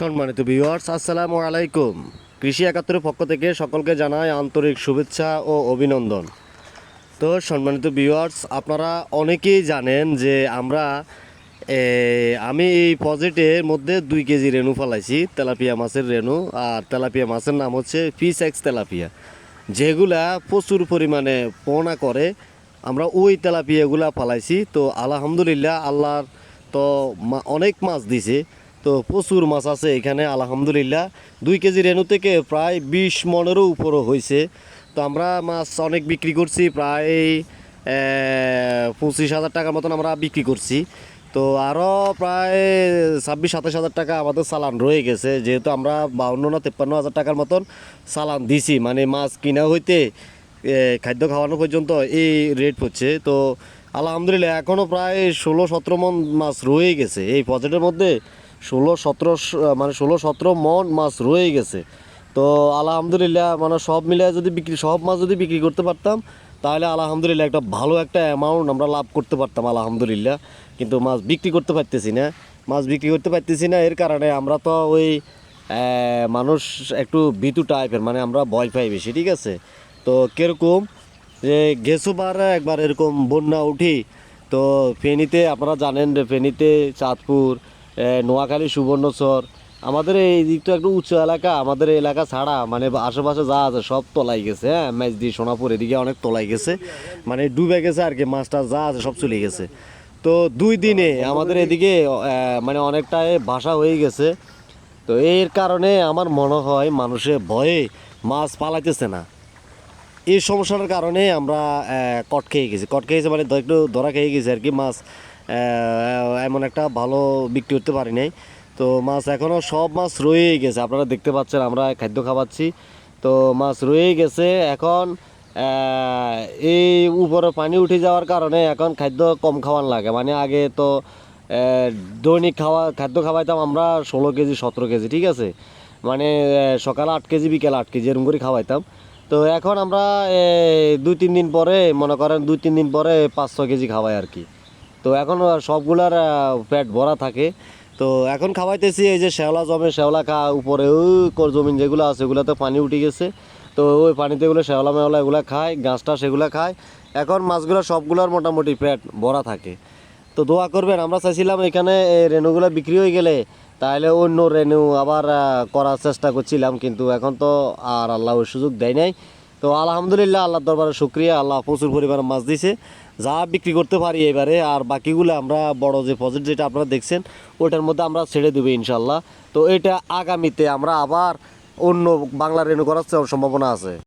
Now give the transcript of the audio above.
সম্মানিত ভিউয়ার্স আসসালামু আলাইকুম। কৃষি একাত্তরের পক্ষ থেকে সকলকে জানায় আন্তরিক শুভেচ্ছা ও অভিনন্দন। তো সম্মানিত ভিউয়ার্স আপনারা অনেকেই জানেন যে আমরা আমি এই পজেটের মধ্যে দুই কেজি রেনু ফলাইছি, তেলাপিয়া মাছের রেনু আর তেলাপিয়া মাছের নাম হচ্ছে ফিস এক্স তেলাপিয়া। যেগুলা প্রচুর পরিমাণে পোনা করে, আমরা ওই তেলাপিয়াগুলা ফালাইছি। তো আলহামদুলিল্লাহ, আল্লাহর তো অনেক মাছ দিছে। তো প্রচুর মাছ আছে এখানে, আলহামদুলিল্লাহ। দুই কেজি রেনু থেকে প্রায় বিশ মনেরও উপরও হয়েছে। তো আমরা মাছ অনেক বিক্রি করছি, প্রায় পঁচিশ হাজার টাকার মতন আমরা বিক্রি করছি। তো আরও প্রায় ছাব্বিশ, সাতাশ হাজার টাকা আমাদের চালান রয়ে গেছে। যেহেতু আমরা বাউন্ন না তেপ্পান্ন হাজার টাকার মতন সালান দিছি মানে মাছ কিনা হইতে খাদ্য খাওয়ানো পর্যন্ত এই রেট হচ্ছে। তো আলহামদুলিল্লাহ এখনও প্রায় ষোলো, সতেরো মন মাছ রয়ে গেছে। এই পজেটের মধ্যে ষোলো, সতেরো মানে ষোলো, সতেরো মন মাছ রয়ে গেছে। তো আলহামদুলিল্লাহ মানে সব মিলে যদি বিক্রি, সব মাছ যদি বিক্রি করতে পারতাম, তাহলে আলহামদুলিল্লাহ একটা ভালো একটা অ্যামাউন্ট আমরা লাভ করতে পারতাম, আলহামদুলিল্লাহ। কিন্তু মাছ বিক্রি করতে পারতেছি না। মাছ বিক্রি করতে পারতেছি না, এর কারণে আমরা তো ওই মানুষ একটু ভীতু টাইপের মানে আমরা ভয় পাই বেশি, ঠিক আছে? তো কীরকম যে গেছোবার একবার এরকম বন্যা উঠি, তো ফেনীতে, আপনারা জানেন ফেনীতে চাঁদপুর নোয়াখালী, সুবর্ণচর। আমাদের এই দিক তো একটু উঁচু এলাকা, আমাদের এলাকা ছাড়া মানে আশেপাশে যা আছে সব তলাই গেছে হ্যাঁ? ম্যাচ দিয়ে সোনাপুর এদিকে অনেক তলাই গেছে। মানে ডুবে গেছে আর কি মাছটা যা আছে সব চলে গেছে। তো দুই দিনে আমাদের এদিকে মানে অনেকটাই ভাষা হয়ে গেছে। তো এর কারণে আমার মনে হয় মানুষের ভয়ে মাছ পালাইতেছে না। এই সমস্যার কারণে আমরা কট খেয়ে গেছি। কট খেয়েছে মানে একটু ধরা খেয়ে গেছি আর কি। মাছ এমন একটা ভালো বিক্রি করতে পারি নাই। তো মাছ এখনও সব মাছ রয়েই গেছে। আপনারা দেখতে পাচ্ছেন আমরা খাদ্য খাওয়াচ্ছি। তো মাছ রয়েই গেছে। এখন এই উপরে পানি উঠে যাওয়ার কারণে এখন খাদ্য কম খাওয়ান লাগে। মানে আগে তো দৈনিক খাওয়া, খাদ্য খাওয়াইতাম আমরা ষোলো কেজি, সতেরো কেজি, ঠিক আছে? মানে সকালে আট কেজি, বিকেল আট কেজি, এরকম করে খাওয়াইতাম। তো এখন আমরা দুই, তিন দিন পরে, মনে করেন দুই, তিন দিন পরে পাঁচ ছ কেজি খাওয়াই আর কি। তো এখন সবগুলার পেট ভরা থাকে। তো এখন খাওয়াইতেছি এই যে শ্যাওলা জমে, শ্যাওলা খা, উপরে ওই জমিন যেগুলো আছে, ওগুলোতে পানি উঠে গেছে। তো ওই পানিতে এগুলো শ্যাওলা, মেওলা এগুলো খায় গাছটা সেগুলো খায়। এখন মাছগুলো সবগুলোর মোটামুটি পেট ভরা থাকে। তো দোয়া করবেন, আমরা চাইছিলাম এখানে রেনুগুলো বিক্রি হয়ে গেলে তাহলে অন্য রেনু আবার করার চেষ্টা করছিলাম, কিন্তু এখন তো আর আল্লাহ ওই সুযোগ দেয় নাই। তো আলহামদুলিল্লাহ, আল্লাহর দরবারে শুক্রিয়া, আল্লাহ প্রচুর পরিমাণে মাছ দিছে। যা বিক্রি করতে পারি এবারে, আর বাকিগুলো আমরা বড় যে প্রজেক্ট যেটা আপনারা দেখছেন ওটার মধ্যে আমরা ছেড়ে দেবো ইনশাল্লাহ তো এটা আগামীতে আমরা আবার অন্য বাংলা রেনু করার সম্ভাবনা আছে।